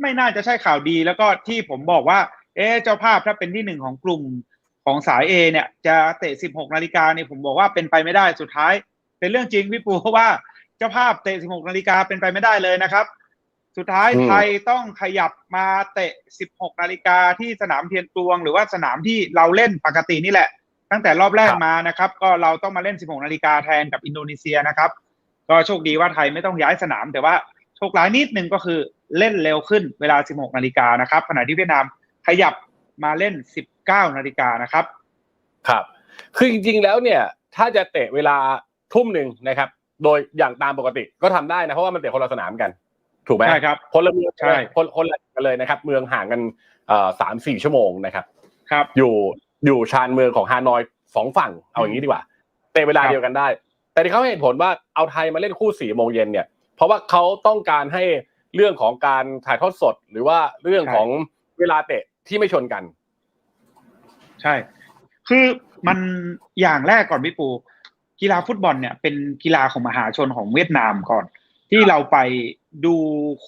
ไม่น่าจะใช่ข่าวดี แล้วก็ที่ผมบอกว่า เอ๊ะเจ้าภาพถ้าเป็นที่หนึ่งของกลุ่มของสายเอเนี่ย จะเตะ 16 นาฬิกาเนี่ยผมบอกว่าเป็นไปไม่ได้สุดท้าย เป็นเรื่องจริงพี่ปูเพราะว่าเจ้าภาพเตะ 16 นาฬิกาเป็นไปไม่ได้เลยนะครับ สุดท้ายไทยต้องขยับมาเตะ 16 นาฬิกาที่สนามเทียนกลวง หรือว่าสนามที่เราเล่นปกตินี่แหละ ตั้งแต่รอบแรกมานะครับ ก็เราต้องมาเล่น 16 นาฬิกาแทนกับอินโดนีเซียนะครับ ก็โชคดีว่าไทยไม่ต้องย้ายสนามแต่ว่า โชคร้ายนิดนึงก็คือเล่นเร็วขึ้นเวลา 16 นาฬิกานะครับขณะที่เวียดนามขยับมาเล่น 19 นาฬิกานะครับ ครับ คือจริงๆแล้วเนี่ยถ้าจะเตะเวลาทุ่มหนึ่งนะครับ โดยอย่างตามปกติก็ทำได้นะเพราะว่ามันเตะคนละสนามกัน ถูกไหมใช่ครับคนละเมืองใช่คนคนละกันเลยนะครับ เมืองห่างกันเอ่อสามสี่ชั่วโมงนะครับ ครับ อยู่อยู่ชานเมืองของฮานอยสองฝั่งเอาอย่างนี้ดีกว่าเตะเวลาครับเดียวกันได้ แต่ที่เขาให้เหตุผลว่าเอาไทยมาเล่นคู่สี่โมงเย็นเนี่ย เพราะว่าเขาต้องการให้เรื่องของการถ่ายทอดสด หรือว่าเรื่องของเวลาเตะที่ไม่ชนกัน ใช่ คือมันอย่างแรกก่อนพี่ปู กีฬาฟุตบอลเนี่ย เป็นกีฬาของมหาชนของเวียดนามก่อน ที่เราไปดู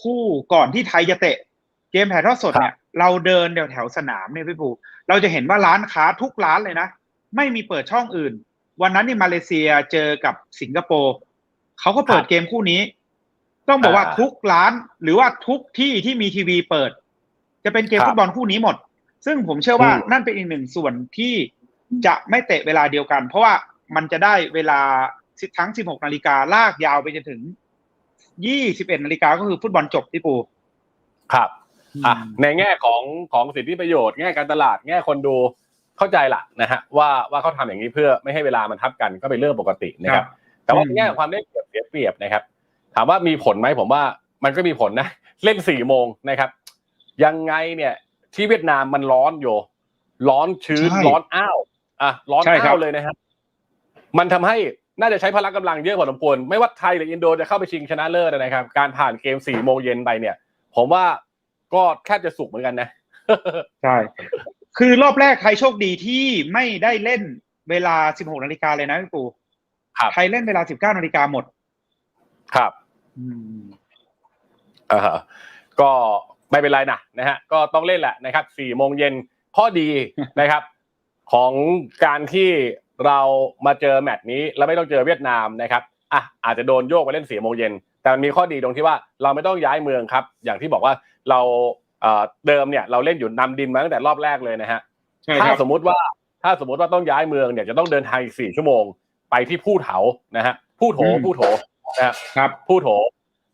คู่ก่อนที่ไทยจะเตะ เกมถ่ายทอดสดเนี่ยเราเดินแถวแถวๆสนามเนี่ยพี่ปู เราจะเห็นว่าร้านค้าทุกร้านเลยนะ ไม่มีเปิดช่องอื่น วันนั้นนี่มาเลเซียเจอกับสิงคโปร์เขาก็เปิดครับเกมคู่นี้ ต้องบอกว่าอ่าทุกร้านหรือว่าทุกที่ที่มีทีวีเปิด จะเป็นเกมครับฟุตบอลคู่นี้หมด ซึ่งผมเชื่อว่าอืมนั่นเป็นอีกหนึ่งส่วนที่จะไม่เตะเวลาเดียวกัน เพราะว่ามันจะได้เวลาทั้ง 16 นาฬิกาลากยาวไปจนถึง 21 นาฬิกาก็คือฟุตบอลจบที่ปู ครับอะอืมในแง่ของของสิทธิประโยชน์แง่การตลาดแง่คนดูเข้าใจละนะฮะว่าว่าเขาทำอย่างนี้เพื่อไม่ให้เวลามันทับกันก็เป็นเรื่องปกตินะครับ แต่ว่าอืมในแง่ของความได้เปรียบเสียเปรียบนะครับ ถามว่ามีผลไหมผมว่ามันก็มีผลนะ เล่นสี่โมงนะครับ ยังไงเนี่ยที่เวียดนามมันร้อนอยู่ร้อนชื้นใช่ร้อนอ้าวอะร้อนใช่ครัอ้าบวเลยนะครับ มันทำให้น่าจะใช้พละกำลังเยอะพอสมควรไม่ว่าไทยหรืออินโดจะเข้าไปชิงชนะเลิศนะครับ การผ่านเกมสี่โมงเย็นไปเนี่ย ผมว่าก็แทบจะสุกเหมือนกันนะใช่คือรอบแรกไทยโชคดีที่ไม่ได้เล่นเวลา 16 นาฬิกาเลยนะพี่ปูครับไทยเล่นเวลา 19 นาฬิกาหมด ครับ อืมเออก็ไม่เป็นไรนะนะฮะก็ต้องเล่นแหละนะครับสี่โมงเย็นข้อดีนะครับ ของการที่เรามาเจอแมตช์นี้แล้วไม่ต้องเจอเวียดนามนะครับอะอาจจะโดนโยกไปเล่นสี่โมงเย็นแต่มันมีข้อดีตรงที่ว่าเราไม่ต้องย้ายเมืองครับ อย่างที่บอกว่าเราเอ่อเดิมเนี่ยเราเล่นอยู่นำดินมาตั้งแต่รอบแรกเลยนะฮะใช่คถ้ารับสมมุติว่าถ้าสมมติว่าต้องย้ายเมืองเนี่ยจะต้องเดินทางอีกสี่ชั่วโมงไปที่ผู้เถานะฮะผู้โถอืมผู้โถ นะฮะครับผู้โถ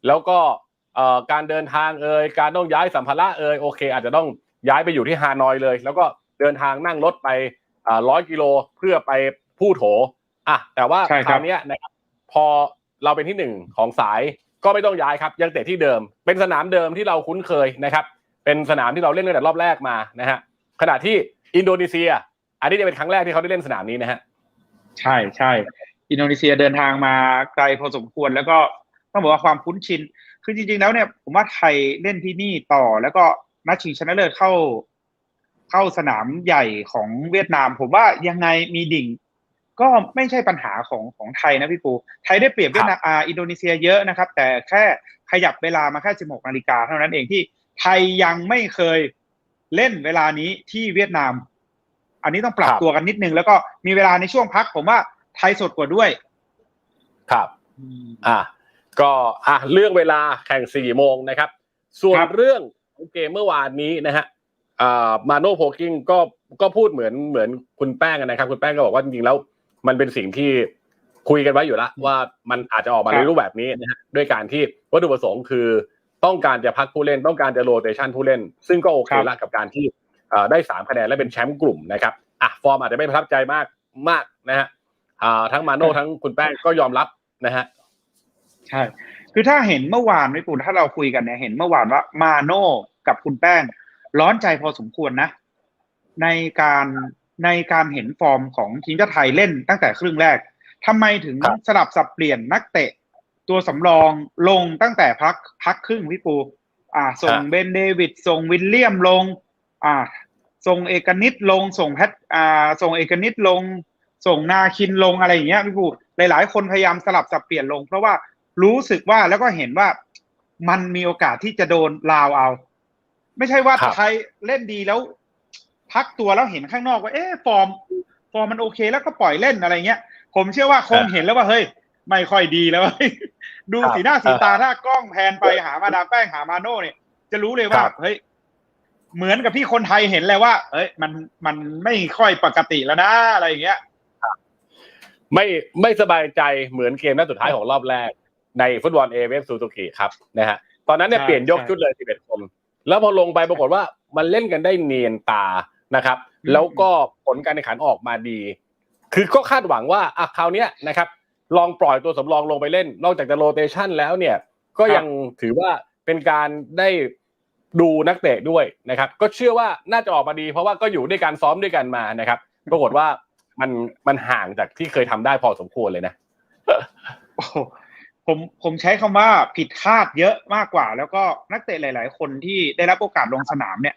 แล้วก็เอ่อการเดินทางเอ่ยการต้องย้ายสัมภาระเอ่ยโอเค อาจจะต้องย้ายไปอยู่ที่ฮานอยเลย แล้วก็เดินทางนั่งรถไปร้อยกิโลเพื่อไปผู้โถอะแต่ว่าใช่คครับราวเนี้ยนะครับพอเราเป็นที่หนึ่งของสายก็ไม่ต้องย้ายครับ ยังเตะที่เดิม เป็นสนามเดิมที่เราคุ้นเคยนะครับ เป็นสนามที่เราเล่นตั้งแต่รอบแรกมานะฮะขณะที่อินโดนีเซีย อันนี้จะเป็นครั้งแรกที่เขาได้เล่นสนามนี้นะฮะใช่ใช่ อินโดนีเซียเดินทางมาไกลพอสมควร แล้วก็ต้องบอกว่าความคุ้นชิน คือจริง ๆ แล้วเนี่ยผมว่าไทยเล่นที่นี่ต่อ แล้วก็นัดชิงชนะเลิศเข้า เข้าสนามใหญ่ของเวียดนาม ผมว่ายังไงมีดิ่ง ก็ไม่ใช่ปัญหาของของไทยนะพี่ปู ไทยได้เปรียบเวียดนามอ่าอินโดนีเซียเยอะนะครับ แต่แค่ขยับเวลามาแค่ 16นาฬิกาเท่านั้นเองที่ไทยยังไม่เคยเล่นเวลานี้ที่เวียดนาม อันนี้ต้องปรับครับตัวกันนิดนึง แล้วก็มีเวลาในช่วงพัก ผมว่า ไทยสดกว่าด้วย ครับอะก็อะเรื่องเวลาแข่งสี่โมงนะครับ ส่วนครับเรื่องของเกมเมื่อวานนี้นะฮะอ่ามาโนโพกิ้งก็ก็พูดเหมือนเหมือนคุณแป้งนะครับ คุณแป้งก็บอกว่าจริงๆแล้วมันเป็นสิ่งที่คุยกันไว้อยู่แล้วว่ามันอาจจะออกมาครัในบรูปแบบนี้นะฮะด้วยการที่วัตถุประสงค์คือต้องการจะพักผู้เล่นต้องการจะโรเตชันผู้เล่น ซึ่งก็โอเคละกับการที่เอ่อได้สามคะแนนและเป็นแชมป์กลุ่มนะครับอะฟอร์มอาจจะไม่ประทับใจมากมากนะฮะอ่า ทั้งมาโน่ทั้งคุณแป้งก็ยอมรับนะฮะใช่คือถ้าเห็นเมื่อวานไม่ปูถ้าเราคุยกันเนี่ยเห็นเมื่อวานว่ามาโน่กับคุณแป้ง ร้อนใจพอสมควรนะ ในการในการเห็นฟอร์มของทีมชาติไทยเล่นตั้งแต่ครึ่งแรกทำไมถึงครับสลับสับเปลี่ยนนักเตะ ตัวสำรองลงตั้งแต่พักพักครึ่งพี่ปู อ่า ส่งเบนเดวิดส่งวิลเลียมลง อ่า ส่งเอกนิตลงส่งแพทอ่า ส่งเอกนิตลง ส่งนาคินลงอะไรอย่างเงี้ยพี่ปูหลาย ๆ คนพยายามสลับสับเปลี่ยนลง เพราะว่ารู้สึกว่าแล้วก็เห็นว่ามันมีโอกาสที่จะโดนลาวเอา ไม่ใช่ว่าครับไทยเล่นดีแล้ว พักตัวแล้วเห็นข้างนอกว่าเอ๊ะฟอร์ม ฟอร์มมันโอเคแล้วก็ปล่อยเล่นอะไรเงี้ย ผมเชื่อว่าคงเห็นแล้วว่าเฮ้ย ไม่ค่อยดีแล้วดูครับสีหน้าสีตาถ้ากล้องแพนไปหามาดามแป้งหามาโน่เนี่ย จะรู้เลยว่าครับเฮ้ยเหมือนกับที่คนไทยเห็นเลยว่า เอ้ย มัน มันไม่ค่อยปกติแล้วนะ อะไรอย่างเงี้ย ไม่ไม่สบายใจเหมือนเกมนัดสุดท้ายของรอบแรก ในฟุตบอลเอเวฟซูซูกิครับนะฮะตอนนั้นเนี่ยใช่เปลี่ยนยกใช่ชุดเลย11คนแล้วพอลงไปปรากฏว่ามันเล่นกันได้เนียนตานะครับอืมแล้วก็ผลการแข่งขันออกมาดี คือก็คาดหวังว่าอะคราวเนี้ยนะครับ ลองปล่อยตัวสำรองลงไปเล่น นอกจากจะโรเตชันแล้วเนี่ย ก็ยังถือว่าเป็นการได้ดูนักเตะด้วยนะครับ ก็เชื่อว่าน่าจะออกมาดี เพราะว่าก็อยู่ด้วยกันซ้อมด้วยกันมานะครับ ปรากฏว่า มันมันห่างจากที่เคยทำได้พอสมควรเลยนะโอ้โหผมผมใช้คำว่าผิดคาดเยอะมากกว่า แล้วก็นักเตะหลาย ๆ คนที่ได้รับโอกาสลงสนามเนี่ย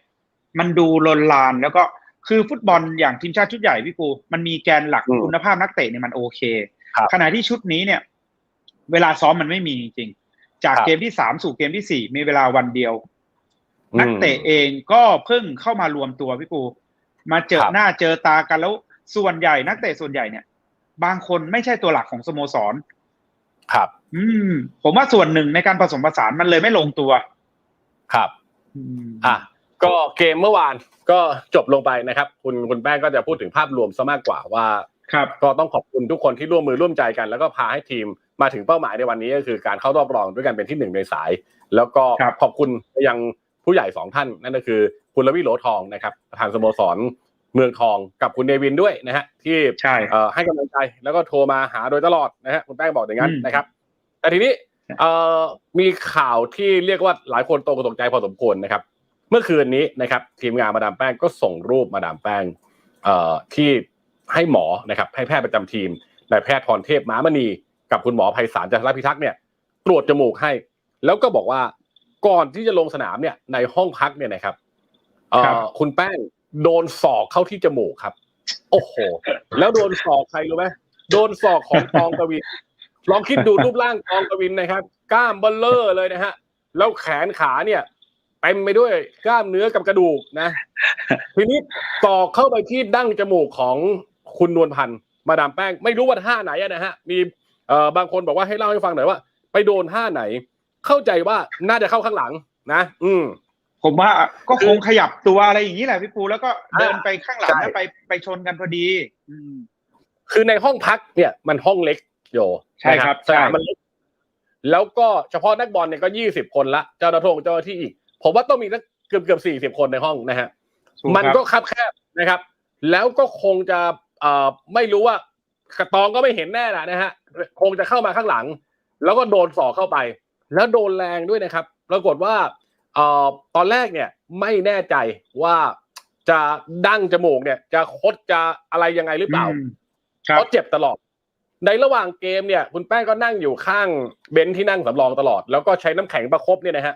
มันดูลนลานแล้วก็คือฟุตบอลอย่างทีมชาติชุดใหญ่พี่ปูมันมีแกนหลักอืมคุณภาพนักเตะเนี่ยมันโอเคครับขณะที่ชุดนี้เนี่ย เวลาซ้อมมันไม่มีจริงๆจากครับเกมที่สามสู่เกมที่สี่มีเวลาวันเดียวอืมนักเตะเองก็เพิ่งเข้ามารวมตัวพี่ปูมาเจอครับหน้าเจอตากันแล้ว ส่วนใหญ่นักเตะส่วนใหญ่เนี่ย บางคนไม่ใช่ตัวหลักของสโมสร ครับ อืม ผมว่าส่วนหนึ่งในการผสมผสานมันเลยไม่ลงตัว ครับอืมอะก็เกมเมื่อวานก็จบลงไปนะครับ คุณคุณแป้งก็จะพูดถึงภาพรวมซะมากกว่าว่าครับก็ต้องขอบคุณทุกคนที่ร่วมมือร่วมใจกัน แล้วก็พาให้ทีมมาถึงเป้าหมายในวันนี้ก็คือการเข้ารอบรองด้วยกันเป็นที่หนึ่งในสาย แล้วก็ครับขอบคุณไปยังผู้ใหญ่สองท่านนั่นก็คือ คุณรวิโหลทองนะครับประธานสโมสร เมืองทองกับคุณเดวินด้วยนะฮะที่ใช่เอ่อให้กำลังใจแล้วก็โทรมาหาโดยตลอดนะฮะคุณแป้งบอกอย่างนั้นอืมนะครับ แต่ทีนี้เอ่อมีข่าวที่เรียกว่าหลายคนตกตกใจพอสมควรนะครับ เมื่อคืนนี้นะครับ ทีมงานมาดามแป้งก็ส่งรูปมาดามแป้งเอ่อที่ให้หมอนะครับให้แพทย์ประจำทีมนายแพทย์พรเทพม้ามณีกับคุณหมอไพศาลจันทรพิทักษ์เนี่ยตรวจจมูกให้ แล้วก็บอกว่าก่อนที่จะลงสนามเนี่ยในห้องพักเนี่ยนะครับเอ่ครับอคุณแป้ง โดนศอกเข้าที่จมูกครับ โอ้โห แล้วโดนศอกใครรู้ไหมโดนศอกของตองกวิน ลองคิดดูรูปร่างตองกวินนะครับ กล้ามเบลเลอร์เลยนะฮะ แล้วแขนขาเนี่ยเต็มไปด้วยกล้ามเนื้อกับกระดูกนะ ทีนี้ศอกเข้าไปที่ดั้งจมูกของคุณนวลพันธ์มาดามแป้ง ไม่รู้ว่าท่าไหนนะฮะ มีเอ่อบางคนบอกว่าให้เล่าให้ฟังหน่อยว่า ไปโดนท่าไหน เข้าใจว่าน่าจะเข้าข้างหลังนะ อืม ผมว่าก็คือคงขยับตัวอะไรอย่างนี้แหละพี่ปูแล้วก็เดินอ่าไปข้างหลังใช่แล้วไปไปชนกันพอดีอืมคือในห้องพักเนี่ยมันห้องเล็กโยใช่ครับนะสนามใช่มันเล็กแล้วก็เฉพาะนักบอลเนี่ยก็ยี่สิบคนละเจ้าหน้าที่เจ้าหน้าที่อีก ผมว่าต้องมีสักเกือบเกือบสี่สิบคนในห้องนะฮะถูกมันครับก็คับแคบนะครับ แล้วก็คงจะเอ่อไม่รู้ว่ากระตองก็ไม่เห็นแน่แหละนะฮะคงจะเข้ามาข้างหลัง แล้วก็โดนสอกเข้าไป แล้วโดนแรงด้วยนะครับ ปรากฏว่า เอ่อตอนแรกเนี่ยไม่แน่ใจว่าจะดั้งจมูกเนี่ยจะคดจะอะไรยังไงหรือเปล่าอืมครัเพบราะเจ็บตลอด ในระหว่างเกมเนี่ย คุณแป้งก็นั่งอยู่ข้างเบนซ์ที่นั่งสำรองตลอด แล้วก็ใช้น้ำแข็งประคบเนี่ยนะฮะ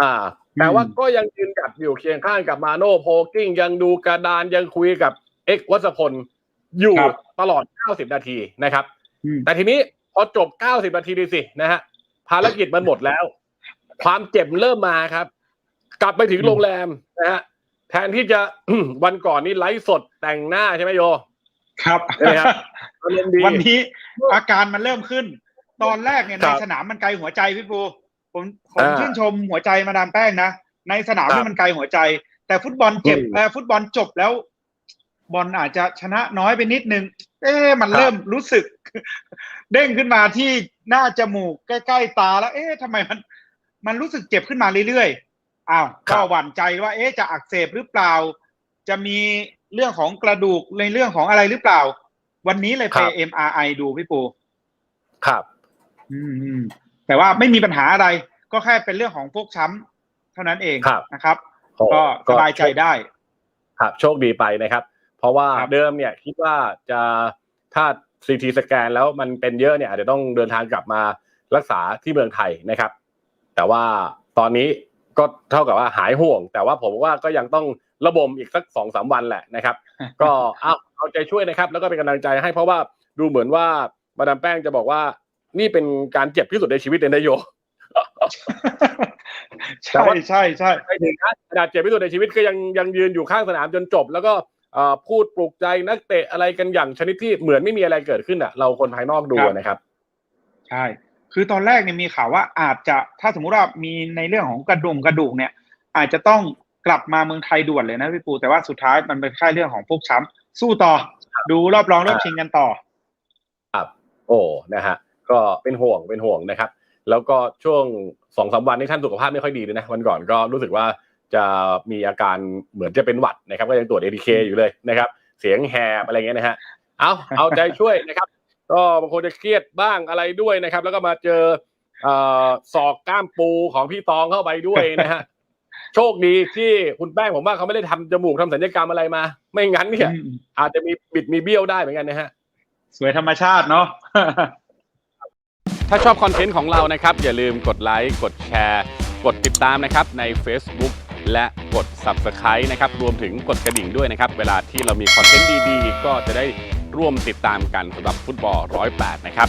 อ่าแต่ว่าก็ยังยืนกัดอยู่เคียงข้างกับมาโน่โพกิ้งยังดูกระดานยังคุยกับเอ็กซ์วัชพลอยู่ครับตลอด 90 นาทีนะครับอืมแต่ทีนี้พอจบ 90 นาทีดีสินะฮะภารกิจมันหมดแล้ว ความเจ็บเริ่มมาครับ กลับไปถึงโรงแรมนะฮะแทนที่จะวันก่อนนี้ไลฟ์สดแต่งหน้าใช่ไหมโย ครับใช่ไหมครับอารมณ์ดีวันนี้อาการมันเริ่มขึ้น ตอนแรกเนี่ยคในรับสนามมันไกลหัวใจพี่ปูผมผมอ่าชื่นชมหัวใจมาดามแป้งนะในสนามครับที่มันไกลหัวใจ แต่ฟุตบอลเจ็บอืมเอ่อฟุตบอลจบแล้ว บอลอาจจะชนะน้อยไปนิดนึง เอ๊ะมันครับเริ่มรู้สึก เด้งขึ้นมาที่หน้าจมูกใกล้ๆตาแล้ว เอ๊ะทำไมมัน มันรู้สึกเจ็บขึ้นมาเรื่อยๆอ้าวก็หวั่นใจว่า เอ๊ะจะอักเสบหรือเปล่า จะมีเรื่องของกระดูกในเรื่องของอะไรหรือเปล่า วันนี้เลยไปครับ MRI ดูพี่ปูครับอืมอืมแต่ว่าไม่มีปัญหาอะไร ก็แค่เป็นเรื่องของฟกช้ำเท่านั้นเองครับนะครับ ก็สบายใจได้ ครับ โชคดีไปนะครับ เพราะว่าครับเดิมเนี่ยคิดว่าจะถ้าซีทีสแกนแล้วมันเป็นเยอะเนี่ยอาจจะต้องเดินทางกลับมารักษาที่เมืองไทยนะครับ แต่ว่าตอนนี้ก็เท่ากับว่าหายห่วง แต่ว่าผมว่าก็ยังต้องระบมอีกสักสองสามวันแหละนะครับ ก็เอาเอาใจช่วยนะครับ แล้วก็เป็นกำลังใจให้เพราะว่าดูเหมือนว่ามาดามแป้งจะบอกว่า นี่เป็นการเจ็บที่สุดในชีวิตเลยนะโยใช่ใช่ใช่ไปถึงนะขนาดเจ็บที่สุดในชีวิตก็ยังยังยืนอยู่ข้างสนามจนจบ แล้วก็เอ่อพูดปลุกใจนักเตะอะไรกันอย่างชนิดที่เหมือนไม่มีอะไรเกิดขึ้นอะ เราคนภายนอกดูอะนะครับ ใช่ คือตอนแรกเนี่ยมีข่าวว่าอาจจะถ้าสมมุติว่ามีในเรื่องของกระดูกกระดูกเนี่ย อาจจะต้องกลับมาเมืองไทยด่วนเลยนะพี่ปู แต่ว่าสุดท้ายมันเป็นแค่เรื่องของพวกช้ำสู้ต่อ ดูรอบรองรอบชิงกันต่อ ครับ โอ้นะฮะก็เป็นห่วงเป็นห่วงนะครับ แล้วก็ช่วงสองสามวันนี้ท่านสุขภาพไม่ค่อยดีเลยนะวันก่อนก็รู้สึกว่าจะมีอาการเหมือนจะเป็นหวัดนะครับ ก็ยังตรวจเอทีเคอยู่เลยนะครับ เสียงแหบอะไรเงี้ยนะฮะเอาเอาใจช่วยนะครับ ก็บางคนจะเครียดบ้างอะไรด้วยนะครับ แล้วก็มาเจอเอ่อศอกก้ามปูของพี่ตองเข้าไปด้วยนะฮะโชคดีที่คุณแป้งผมว่าเขาไม่ได้ทำจมูกทำศัลยกรรมอะไรมา ไม่งั้นเนี่ยอืมอาจจะมีบิดมีเบี้ยวได้เหมือนกันนะฮะสวยธรรมชาติเนาะถ้าชอบคอนเทนต์ของเรานะครับ อย่าลืมกดไลค์กดแชร์กดติดตามนะครับใน Facebook และกด Subscribe นะครับ รวมถึงกดกระดิ่งด้วยนะครับ เวลาที่เรามีคอนเทนต์ดีๆ ก็จะได้ ร่วมติดตามกันสำหรับฟุตบอล108 นะครับ